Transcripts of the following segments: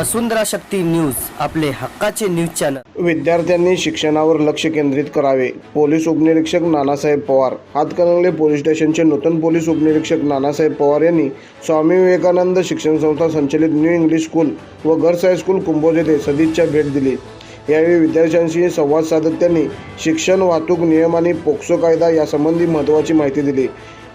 वसुंधरा शक्ती news आपले हक्काचे news channel विद्यार्थ्यांनी शिक्षणावर लक्ष केंद्रित करावे. पोलीस उपनिरीक्षक नानासाहेब पवार. हातकणंगले पोलीस स्टेशनचे नूतन पोलीस उपनिरीक्षक नानासाहेब पवार यांनी स्वामी विवेकानंद शिक्षण संस्था संचलित न्यू इंग्लिश स्कूल व गर्ल्स हायस्कूल कुंभोज येथे सदिच्छा भेट दिली. यावेळी विद्यार्थ्यांशी संवाद साधत त्यांनी शिक्षण वाहतूक नियम आणि पोक्सो कायदा यासंबंधी महत्त्वाची माहिती दिली.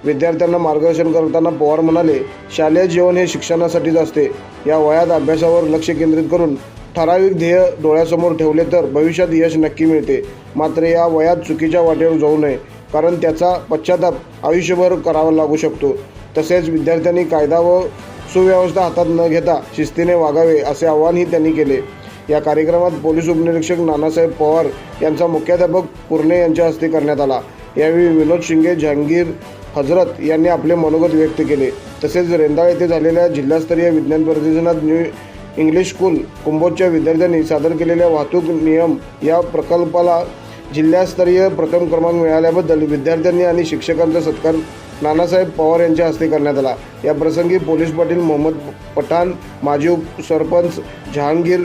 विद्यार्थ्यांना मार्गदर्शन करताना पवार म्हणाले शालेय जीवन हे शिक्षणासाठीच असते. या वयात अभ्यासावर लक्ष केंद्रित करून ठराविक ध्येय डोळ्यासमोर ठेवले तर भविष्यात यश नक्की मिळते. मात्र या वयात चुकीच्या वाटेवर जाऊ नये कारण त्याचा पश्चाताप आयुष्यभर करावा लागू शकतो. तसेच विद्यार्थ्यांनी कायदा व सुव्यवस्था हातात न घेता शिस्तीने वागावे असे आवाहनही त्यांनी केले. या कार्यक्रमात पोलीस उपनिरीक्षक नानासाहेब पवार यांचा मुख्याध्यापक पुर्णे यांच्या हस्ते करण्यात आला. यावेळी विनोद शिंगे जहांगीर हजरत यांनी आपले मनोगत व्यक्त केले. तसेच रेंदाळ येथे झालेल्या जिल्हास्तरीय विज्ञान प्रदर्शनात न्यू इंग्लिश स्कूल कुंभोजच्या विद्यार्थ्यांनी सादर केलेल्या वाहतूक नियम या प्रकल्पाला जिल्हास्तरीय प्रथम क्रमांक मिळाल्याबद्दल विद्यार्थ्यांनी आणि शिक्षकांचा सत्कार नानासाहेब पवार यांच्या हस्ते करण्यात आला. या प्रसंगी पोलीस पाटील मोहम्मद पठाण माजी उपसरपंच जहांगीर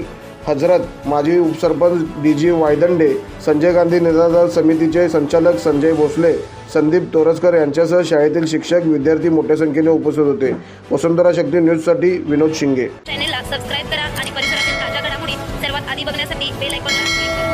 हजरत माजी उपसरपंच डी जी वायदंडे संजय गांधी निराधार समितीचे संचालक संजय भोसले संदीप तोरसकर यांच्यासह शाळेतील शिक्षक विद्यार्थी मोठ्या संख्येने उपस्थित होते. वसुंधरा शक्ती न्यूजसाठी विनोद शिंगे. चॅनेलला सबस्क्राईब करा आणि परिसरातील ताज्या घडामोडी सर्वात आधी बघण्यासाठी बेल आयकॉन